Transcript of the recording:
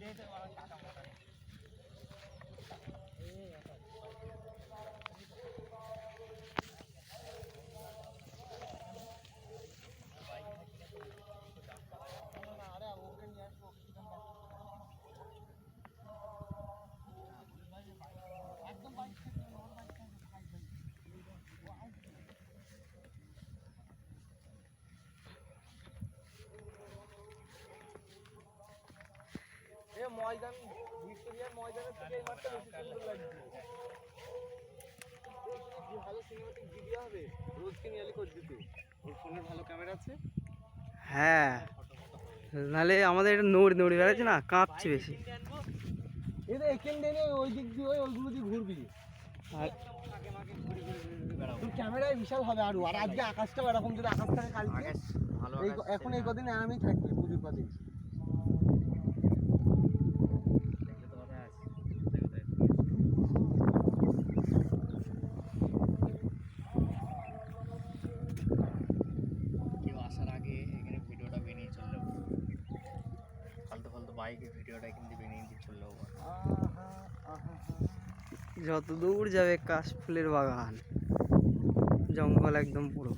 别在网上倒了。ময়দান ভিক্টোরিয়ার ময়দানের থেকে এই মাঠটা বেশি সুন্দর লাগছে। কি ভালো সিনেমাটিক ভিডিও হবে? রোজকে নিয়ালি করে দিতে ওর ফোনের ভালো ক্যামেরা আছে? হ্যাঁ। নাহলে আমাদের এটা নড়ি নড়ি বেড়াচ্ছে না কাঁপছে বেশি। এটা এখান দিয়ে ওই দিক দিয়ে ওই ওইগুলো দিয়ে ঘুরবি। আর তোর ক্যামেরায় বিশাল হবে আরও। আর আজকে আকাশটাও এরকম যদি আকাশ থাকে কালকে। এখন এই কদিন আরামই থাকবে পুজোর কদিন। বাইকে ভিডিওটা কিন্তু বানিয়ে দিয়ে চলে যাব যত দূর যাবে কাশ ফুলের বাগান, জঙ্গল একদম পুরো।